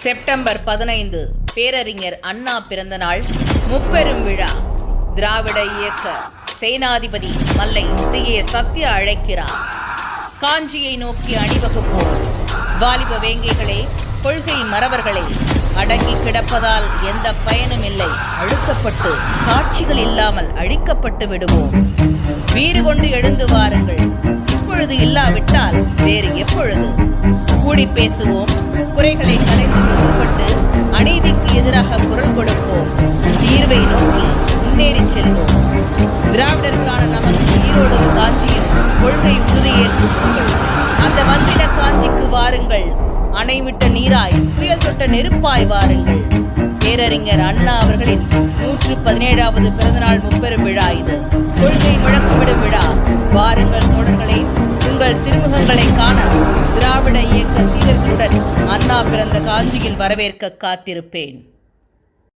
September பதினைந்து பேரறிஞர் அண்ணா பிறந்தநாள் முப்பெரும் விழா. திராவிட இயக்க சேனாதிபதி மல்லை சி. ஏ. சத்யா அழைக்கிறார். காஞ்சியை நோக்கி அணிவகுப்போம். வாலிப வேங்கைகளே கொள்கை மறவர்களே அடங்கி கிடப்பதால் எந்த பயனும் இல்லை. அழுக்கப்பட்டு சாட்சிகள் இல்லாமல் அழிக்கப்பட்டு விடுவோம். வீறு கொண்டு எழுந்து வாருங்கள். இப்பொழுது இல்லாவிட்டால் வேறு எப்பொழுது? கூடி பேசுவோம். குறைகளை கலைந்து ஒன்றுபட்டு அநீதிக்கு எதிராக குரல் கொடுப்போம். தீர்வை நோக்கி முன்னேறிச் செல்வோம். திராவிடருக்கான நமக்கு ஈரோடு காஞ்சியில் கொள்கை உறுதியேற்கும் அந்த மந்திட காஞ்சிக்கு வாருங்கள். அணைவிட்ட நீராய் புயல் தொட்ட நெருப்பாய் வாருங்கள். பேரறிஞர் அண்ணா அவர்களின் நூற்று பதினேழாவது பிறந்தநாள் முப்பெரும் விழா இது. கொள்கை முழக்கமிடும் விழா. வாருங்கள் தொடர்களை உங்கள் திருமுகங்களை காண திராவிட இயக்க அண்ணா பிறந்த காஞ்சியில் வரவேற்க காத்திருப்பேன்.